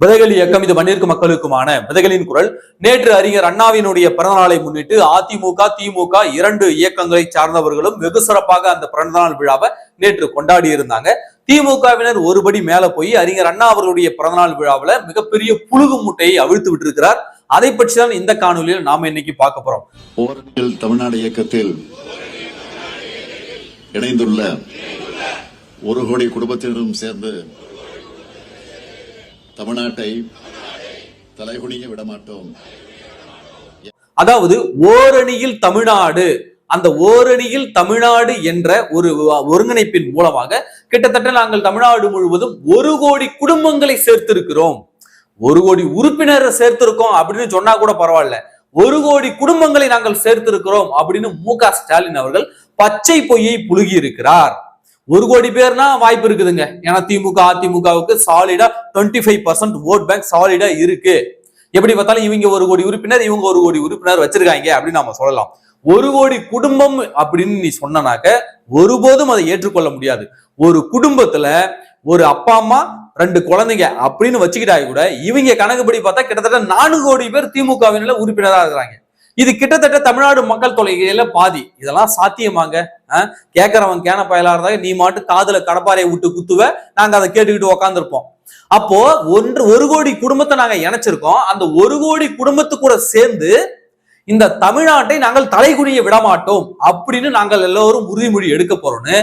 விதைகள் இயக்கம் இது மண்ணிற்கு மக்களுக்குமான விதைகளின் குரல். நேற்று அறிஞர் அண்ணாவினுடைய பிறந்தநாளை முன்னிட்டு அதிமுக திமுக இரண்டு இயக்கங்களை சார்ந்தவர்களும் வெகு சிறப்பாக அந்த பிறந்தநாள் விழாவை நேற்று கொண்டாடி இருந்தாங்க. திமுகவினர் ஒருபடி மேல போய் அறிஞர் அண்ணா அவர்களுடைய பிறந்தநாள் விழாவில் மிகப்பெரிய புழுகு மூட்டையை அவிழ்த்து விட்டிருக்கிறார். அதை பற்றி தான் இந்த காணொலியில் நாம இன்னைக்கு பார்க்க போறோம். தமிழ்நாடு இயக்கத்தில் இணைந்துள்ள ஒரு கோடி குடும்பத்தினரும் சேர்ந்து தமிழ்நாட்டை தலைகுனிய விடமாட்டோம். அதாவது ஓரணியில் தமிழ்நாடு அந்த ஓரணியில் தமிழ்நாடு என்ற ஒரு ஒருங்கிணைப்பின் மூலமாக கிட்டத்தட்ட நாங்கள் தமிழ்நாடு முழுவதும் ஒரு கோடி குடும்பங்களை சேர்த்திருக்கிறோம். ஒரு கோடி உறுப்பினரை சேர்த்திருக்கோம் அப்படின்னு சொன்னா கூட பரவாயில்ல. ஒரு கோடி குடும்பங்களை நாங்கள் சேர்த்திருக்கிறோம் அப்படின்னு மு க ஸ்டாலின் அவர்கள் பச்சை பொய்யை புழுகி இருக்கிறார் ஒரு கோடி பேர்னா வாய்ப்பு இருக்குதுங்க. ஏன்னா திமுக அதிமுகவுக்கு சாலிடா twenty five percent vote bank சாலிடா இருக்கு. எப்படி பார்த்தாலும் இவங்க ஒரு கோடி உறுப்பினர் இவங்க ஒரு கோடி உறுப்பினர் வச்சிருக்காங்க அப்படின்னு நம்ம சொல்லலாம். ஒரு கோடி குடும்பம் அப்படின்னு நீ சொன்னனாக்க ஒருபோதும் அதை ஏற்றுக்கொள்ள முடியாது. ஒரு குடும்பத்துல ஒரு அப்பா அம்மா ரெண்டு குழந்தைங்க அப்படின்னு வச்சுக்கிட்டாங்க கூட இவங்க கணக்குப்படி பார்த்தா கிட்டத்தட்ட நான்கு கோடி பேர் திமுகவினால உறுப்பினராக இருக்கிறாங்க. இது கிட்டத்தட்ட தமிழ்நாடு மக்கள் தொகையில பாதி. இதெல்லாம் சாத்தியமாங்க. கேட்கறவன் கேன பயலா இருந்தாங்க நீ மாட்டு காதுல கடப்பாறையை விட்டு குத்துவ நாங்க அதை கேட்டுக்கிட்டு உக்காந்துருப்போம். அப்போ ஒன்று ஒரு கோடி குடும்பத்தை நாங்க இணைச்சிருக்கோம். அந்த ஒரு கோடி குடும்பத்து கூட சேர்ந்து இந்த தமிழ்நாட்டை நாங்கள் தலைகுனிய விட மாட்டோம் அப்படின்னு நாங்கள் எல்லோரும் உறுதிமொழி எடுக்க போறோம்னு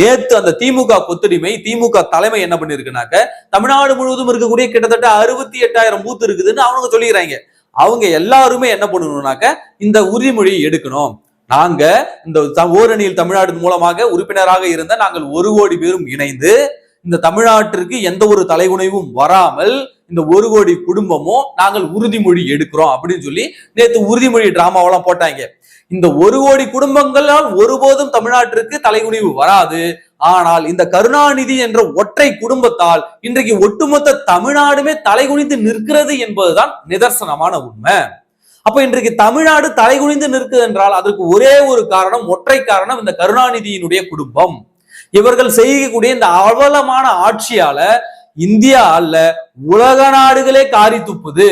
நேத்து அந்த திமுக கொத்தடிமை திமுக தலைமை என்ன பண்ணிருக்குனாக்க தமிழ்நாடு முழுவதும் இருக்கக்கூடிய கிட்டத்தட்ட அறுபத்தி எட்டாயிரம் பூத்து இருக்குதுன்னு அவங்க சொல்லிக்கிறாங்க. அவங்க எல்லாருமே என்ன பண்ணணும்னாக்க இந்த உறுதிமொழியை எடுக்கணும். நாங்க இந்த த- ஓரணியில் தமிழ்நாடு மூலமாக உறுப்பினராக இருந்த நாங்கள் ஒரு கோடி பேரும் இணைந்து இந்த தமிழ்நாட்டிற்கு எந்த ஒரு தலைகுனைவும் வராமல் இந்த ஒரு கோடி குடும்பமும் நாங்கள் உறுதிமொழி எடுக்கிறோம் அப்படின்னு சொல்லி நேற்று உறுதிமொழி டிராமாவெல்லாம் போட்டாங்க. இந்த ஒரு கோடி குடும்பங்களால் ஒருபோதும் தமிழ்நாட்டிற்கு தலைகுனிவு வராது. ஆனால் இந்த கருணாநிதி என்ற ஒற்றை குடும்பத்தால் இன்றைக்கு ஒட்டுமொத்த தமிழ்நாடுமே தலைகுனிந்து நிற்கிறது என்பதுதான் நிதர்சனமான உண்மை. அப்ப இன்றைக்கு தமிழ்நாடு தலைகுனிந்து நிற்குது என்றால் அதற்கு ஒரே ஒரு காரணம் ஒற்றை காரணம் இந்த கருணாநிதியினுடைய குடும்பம். இவர்கள் செய்யக்கூடிய இந்த அவலமான ஆட்சியால இந்தியா அல்ல உலக நாடுகளே காரி துப்புது.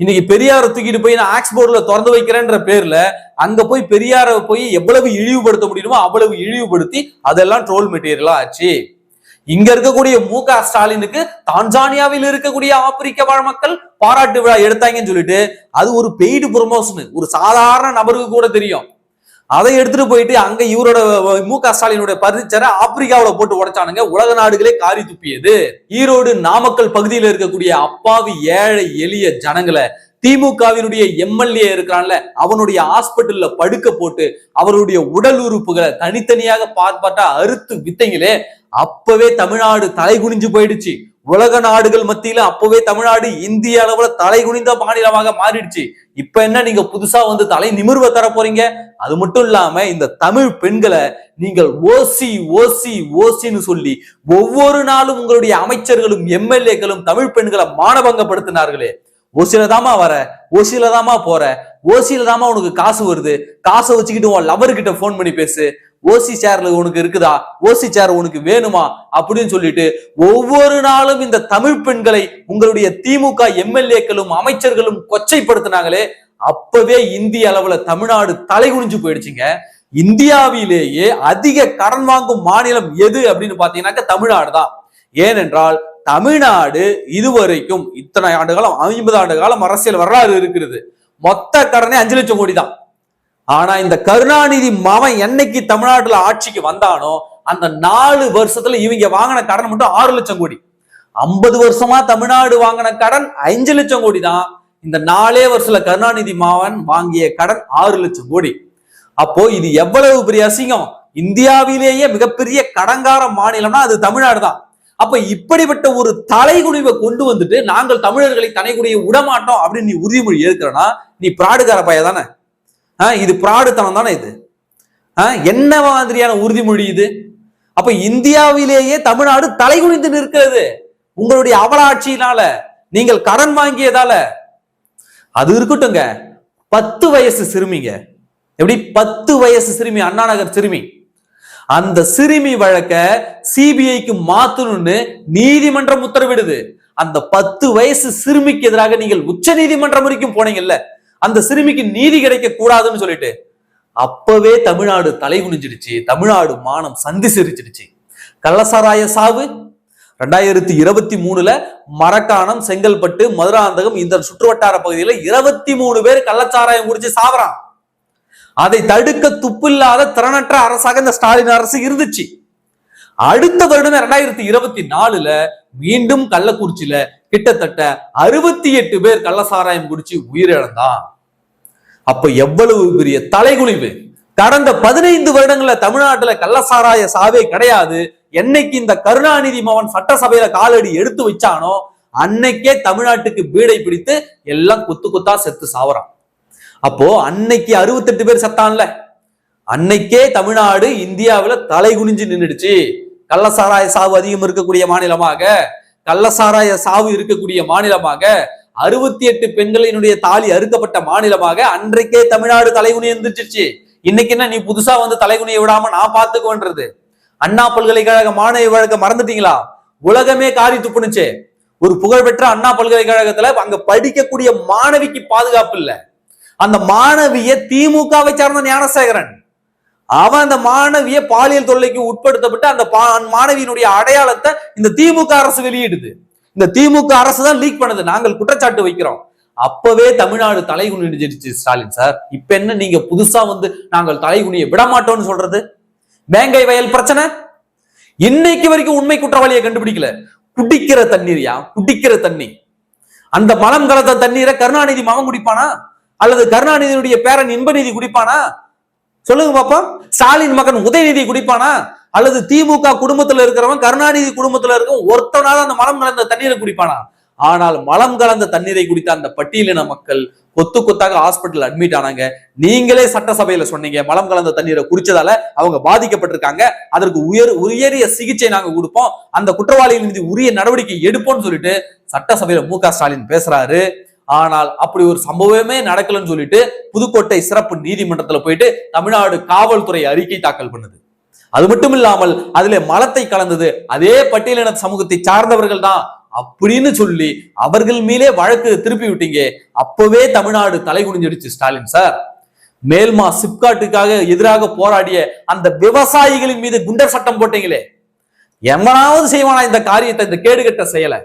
இன்னைக்கு பெரியாரை தூக்கிட்டு போய் நான் ஆக்ஸ்போர்ட்ல திறந்து வைக்கிறேன்ற பேர்ல அங்க போய் பெரியாரை போய் எவ்வளவு இழிவுபடுத்த முடியுமோ அவ்வளவு இழிவுபடுத்தி அதெல்லாம் ட்ரோல் மெட்டீரியலா ஆச்சு. இங்க இருக்கக்கூடிய மு க ஸ்டாலினுக்கு தான்சானியாவில் இருக்கக்கூடிய ஆப்பிரிக்க வாழ் மக்கள் பாராட்டு விழா எடுத்தாங்கன்னு சொல்லிட்டு அது ஒரு பெய்டு ப்ரொமோஷன் ஒரு சாதாரண நபருக்கு கூட தெரியும். அதை எடுத்துட்டு போயிட்டு அங்க இவரோட மு க ஸ்டாலினுடைய பரிச்சரை ஆப்பிரிக்காவில் போட்டு உடைச்சானுங்க. உலக நாடுகளே காரி துப்பியது. ஈரோடு நாமக்கல் பகுதியில் இருக்கக்கூடிய அப்பாவி ஏழை எளிய ஜனங்களை திமுகவினுடைய எம்எல்ஏ இருக்கிறான்ல அவனுடைய ஹாஸ்பிட்டல்ல படுக்க போட்டு அவருடைய உடல் உறுப்புகளை தனித்தனியாக பார்ப்பாட்டா அறுத்து வித்தைங்களே அப்பவே தமிழ்நாடு தலை குனிஞ்சு போயிடுச்சு. உலக நாடுகள் மத்தியில அப்பவே தமிழ்நாடு இந்திய அளவுல தலை குனிந்த மாநிலமாக மாறிடுச்சு. இப்ப என்ன நீங்க புதுசா வந்து தலை நிமிர்வ தர போறீங்க? அது மட்டும் இல்லாம இந்த தமிழ் பெண்களை நீங்கள் ஓசி ஓசி ஓசின்னு சொல்லி ஒவ்வொரு நாளும் உங்களுடைய அமைச்சர்களும் எம்எல்ஏக்களும் தமிழ் பெண்களை மானபங்கப்படுத்தினார்களே. ஓசியில தாமா வர? ஓசியில தாமா போற? ஓசியில தாமா உனக்கு காசு வருது? காசை வச்சுக்கிட்டு உன் லவர் கிட்ட போன் பண்ணி பேசு. ஓசி சேர்ல உனக்கு இருக்குதா? ஓசி சேர் உனக்கு வேணுமா? அப்படின்னு சொல்லிட்டு ஒவ்வொரு நாளும் இந்த தமிழ் பெண்களை உங்களுடைய திமுக எம்எல்ஏக்களும் அமைச்சர்களும் கொச்சைப்படுத்தினாங்களே அப்பவே இந்திய அளவுல தமிழ்நாடு தலைகுனிஞ்சு போயிடுச்சுங்க. இந்தியாவிலேயே அதிக கடன் வாங்கும் மாநிலம் எது அப்படின்னு பாத்தீங்கன்னாக்க தமிழ்நாடு தான். ஏனென்றால் தமிழ்நாடு இதுவரைக்கும் இத்தனை ஆண்டு காலம் ஐம்பது ஆண்டு காலம் அரசியல் வரலாறு இருக்கிறது. மொத்த கடனே அஞ்சு லட்சம் கோடி தான். ஆனா இந்த கருணாநிதி மாவன் என்னைக்கு தமிழ்நாட்டுல ஆட்சிக்கு வந்தானோ அந்த நாலு வருஷத்துல இவங்க வாங்கின கடன் மட்டும் ஆறு லட்சம் கோடி. ஐம்பது வருஷமா தமிழ்நாடு வாங்கின கடன் அஞ்சு லட்சம் கோடி தான். இந்த நாலே வருஷத்துல கருணாநிதி மாவன் வாங்கிய கடன் ஆறு லட்சம் கோடி. அப்போ இது எவ்வளவு பெரிய அசிங்கம்? இந்தியாவிலேயே மிகப்பெரிய கடங்கார மாநிலம்னா அது தமிழ்நாடு தான். அப்ப இப்படிப்பட்ட ஒரு தலைகுனிவை கொண்டு வந்துட்டு நாங்கள் தமிழர்களை தலைகுனிய விடமாட்டோம் அப்படின்னு நீ உறுதிமொழி ஏற்கிறனா நீ பிராடுகார பைய தானே? இது பிராடுத்தனம் தானே இது? என்ன மாதிரியான உறுதிமொழி இது? அப்ப இந்தியாவிலேயே தமிழ்நாடு தலைகுனிந்து நிற்கிறது. உங்களுடைய அவலாட்சியினால நீங்கள் கடன் வாங்கியதால. அது இருக்கட்டுங்க பத்து வயசு சிறுமிங்க. எப்படி? பத்து வயசு சிறுமி அண்ணா நகர் சிறுமி. அந்த சிறுமி வழக்க சிபிஐக்கு மாத்தணும்னு நீதிமன்றம் உத்தரவிடுது. அந்த பத்து வயசு சிறுமிக்கு எதிராக நீங்கள் உச்ச நீதிமன்றம் வரைக்கும் போனீங்கல்ல. அந்த சிறுமிக்கு நீதி கிடைக்க கூடாதுன்னு சொல்லிட்டு அப்பவே தமிழ்நாடு தலை குனிஞ்சிடுச்சு. தமிழ்நாடு மானம் சந்தி சிரிச்சிடுச்சு கள்ளசாராய சாவு ரெண்டாயிரத்தி இருபத்தி மூணுல மரக்காணம் செங்கல்பட்டு மதுராந்தகம் இந்த சுற்றுவட்டார பகுதியில இருபத்தி மூணு பேர் கள்ளச்சாராயம் குடிச்சு சாவறான். அதை தடுக்க துப்பில்லாத திறனற்ற அரசாக இந்த ஸ்டாலின் அரசு இருந்துச்சு. அடுத்த வருடம் ரெண்டாயிரத்தி இருபத்தி நாலுல மீண்டும் கள்ளக்குறிச்சியில கிட்டத்தட்ட அறுபத்தி எட்டு பேர் கள்ளசாராயம் குடிச்சு உயிரிழந்தான். அப்ப எவ்வளவு பெரிய தலைகுனிவு? கடந்த பதினைந்து வருடங்கள்ல தமிழ்நாட்டுல கள்ளசாராய சாவே கிடையாது. என்னைக்கு இந்த கருணாநிதி மகன் சட்டசபையில காலடி எடுத்து வச்சானோ அன்னைக்கே தமிழ்நாட்டுக்கு பீடை பிடித்து எல்லாம் குத்து குத்தா செத்து சாவறான். அப்போ அன்னைக்கு அறுபத்தெட்டு பேர் செத்தான்ல. அன்னைக்கே தமிழ்நாடு இந்தியாவுல தலை குனிஞ்சு நின்றுடுச்சு கள்ளசாராய சாவு அதிகம் இருக்கக்கூடிய மாநிலமாக கள்ளசாராய சாவு இருக்கக்கூடிய மாநிலமாக அறுபத்தி எட்டு பெண்களினுடைய தாலி அறுக்கப்பட்ட மாநிலமாக அன்றைக்கே தமிழ்நாடு தலைகுனி எந்திரிச்சிருச்சு. இன்னைக்கு என்ன நீ புதுசா வந்து தலைகுனியை விடாம நான் பாத்துக்கோன்றது அண்ணா பல்கலைக்கழக மாணவி வழக்க மறந்துட்டீங்களா? உலகமே காரி துப்புனுச்சே. ஒரு புகழ்பெற்ற அண்ணா பல்கலைக்கழகத்துல அங்க படிக்கக்கூடிய மாணவிக்கு பாதுகாப்பு இல்ல. அந்த மாணவிய திமுகவை சார்ந்த ஞானசேகரன். அவன் அந்த மாணவிய பாலியல் தொல்லைக்கு உட்படுத்தப்பட்டு அந்த பா- மாணவியினுடைய அடையாளத்தை இந்த திமுக அரசு வெளியிடுது. இந்த திமுக அரசு தான் லீக் பண்ணுது. நாங்கள் குற்றச்சாட்டு வைக்கிறோம். அப்பவே தமிழ்நாடு தலைகுனிஞ்சிருச்சு ஸ்டாலின் சார். இப்ப என்ன நீங்க புதுசா வந்து நாங்கள் தலைகுனிய விட மாட்டோம்னு சொல்றது? வேங்கை வயல் பிரச்சனை? இன்னைக்கு வரைக்கும் உண்மை குற்றவாளியை கண்டுபிடிக்கல. குடிக்கிற தண்ணீர்யா? குடிக்கிற தண்ணி. அந்த மலம் கலந்த தண்ணீரை கருணாநிதி மகன் குடிப்பானா? அல்லது கருணாநிதியுடைய பேரன் இன்பநிதி குடிப்பானா? சொல்லுங்க பாப்போம் ஸ்டாலின் மகன் உதயநிதி குடிப்பானா? அல்லது திமுக குடும்பத்துல இருக்கிறவன் கருணாநிதி குடும்பத்துல இருக்கும் ஒருத்தனால அந்த மலம் கலந்த தண்ணீரை குடிப்பானா? ஆனால் மலம் கலந்த தண்ணீரை குடித்த அந்த பட்டியலின மக்கள் கொத்து கொத்தாக ஹாஸ்பிட்டல் அட்மிட் ஆனாங்க. நீங்களே சட்டசபையில சொன்னீங்க மலம் கலந்த தண்ணீரை குடிச்சதால அவங்க பாதிக்கப்பட்டிருக்காங்க. அதற்கு உயர் உயரிய சிகிச்சை நாங்க கொடுப்போம். அந்த குற்றவாளிகள் மீது உரிய நடவடிக்கை எடுப்போம்னு சொல்லிட்டு சட்டசபையில மு க ஸ்டாலின் பேசுறாரு. ஆனால் அப்படி ஒரு சம்பவமே நடக்கலன்னு சொல்லிட்டு புதுக்கோட்டை சிறப்பு நீதிமன்றத்துல போயிட்டு தமிழ்நாடு காவல்துறை அறிக்கை தாக்கல் பண்ணுது. அது மட்டும் இல்லாமல் அதுல மலத்தை கலந்தது. அதே பட்டியலின சமூகத்தை சார்ந்தவர்கள் தான் அப்படின்னு சொல்லி அவர்கள் மேலே வழக்கு திருப்பி விட்டீங்க. அப்பவே தமிழ்நாடு தலை குனிஞ்சிடுச்சு ஸ்டாலின் சார். மேல்மா சிப்காட்டுக்காக எதிராக போராடிய அந்த விவசாயிகளின் மீது குண்டர் சட்டம் போட்டீங்களே. எவனாவது செய்வானா இந்த காரியத்தை? இந்த கேடுகட்ட செயலை.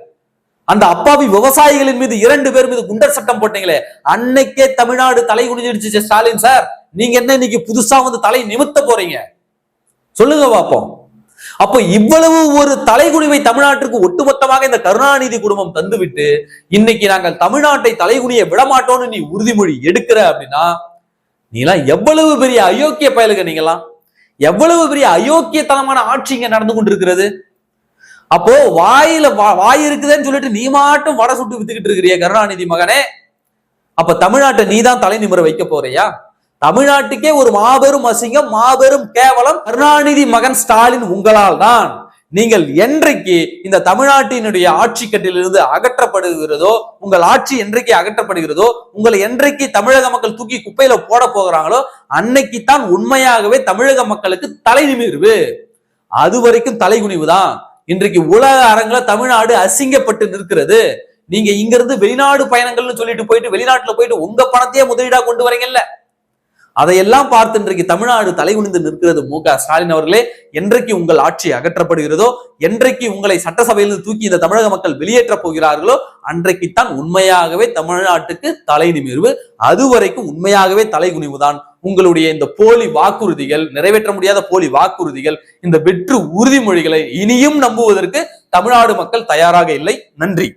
அந்த அப்பாவி விவசாயிகளின் மீது இரண்டு பேர் மீது குண்டர் சட்டம் போட்டீங்களே. அன்னைக்கே தமிழ்நாடு தலை குனிஞ்சிடுச்சு ஸ்டாலின் சார். நீங்க என்ன இன்னைக்கு புதுசா வந்து தலை நிமித்த போறீங்க? சொல்லுங்க பாப்போம். அப்போ இவ்வளவு ஒரு தலைகுனிவை தமிழ்நாட்டிற்கு ஒட்டுமொத்தமாக இந்த கருணாநிதி குடும்பம் தந்துவிட்டு இன்னைக்கு நாங்கள் தமிழ்நாட்டை தலைகுனிய விடமாட்டோம்னு நீ உறுதிமொழி எடுக்கிற அப்படின்னா நீலாம் எவ்வளவு பெரிய அயோக்கிய பயலுக நீங்களாம் எவ்வளவு பெரிய அயோக்கியத்தனமான ஆட்சி இங்க நடந்து கொண்டிருக்கிறது? அப்போ வாயில வா- வாய் இருக்குதுன்னு சொல்லிட்டு நீ மாட்டும் வடை சுட்டு வித்துக்கிட்டு இருக்கிறிய கருணாநிதி மகனே. அப்ப தமிழ்நாட்டை நீ தான் தலை நிமிர வைக்க போறியா? தமிழ்நாட்டுக்கே ஒரு மாபெரும் அசிங்கம் மாபெரும் கேவலம். கருணாநிதி மகன் ஸ்டாலின் உங்களால் தான். நீங்கள் என்றைக்கு இந்த தமிழ்நாட்டினுடைய ஆட்சி கட்டிலிருந்து அகற்றப்படுகிறதோ உங்கள் ஆட்சி என்றைக்கு அகற்றப்படுகிறதோ உங்களை என்றைக்கு தமிழக மக்கள் தூக்கி குப்பையில போட போகிறாங்களோ அன்னைக்கு தான் உண்மையாகவே தமிழக மக்களுக்கு தலை நிமிர்வு அது வரைக்கும் தலைகுனிவு தான். இன்றைக்கு உலக அரங்கில தமிழ்நாடு அசிங்கப்பட்டு நிற்கிறது. நீங்க இங்க இருந்து வெளிநாடு பயணங்கள்னு சொல்லிட்டு போயிட்டு வெளிநாட்டுல போயிட்டு உங்க பணத்தையே முதலீடா கொண்டு வரீங்கல்ல? அதையெல்லாம் பார்த்து இன்றைக்கு தமிழ்நாடு தலைகுனிந்து நிற்கிறது மு க. ஸ்டாலின் அவர்களே என்றைக்கு உங்கள் ஆட்சி அகற்றப்படுகிறதோ என்றைக்கு உங்களை சட்டசபையிலிருந்து தூக்கி இந்த தமிழக மக்கள் வெளியேற்றப் போகிறார்களோ அன்றைக்குத்தான் உண்மையாகவே தமிழ்நாட்டுக்கு தலை நிமிர்வு. அதுவரைக்கும் உண்மையாகவே தலைகுனிவுதான் உங்களுடைய இந்த போலி வாக்குறுதிகள் நிறைவேற்ற முடியாத போலி வாக்குறுதிகள் இந்த வெற்று உறுதிமொழிகளை இனியும் நம்புவதற்கு தமிழ்நாடு மக்கள் தயாராக இல்லை. நன்றி.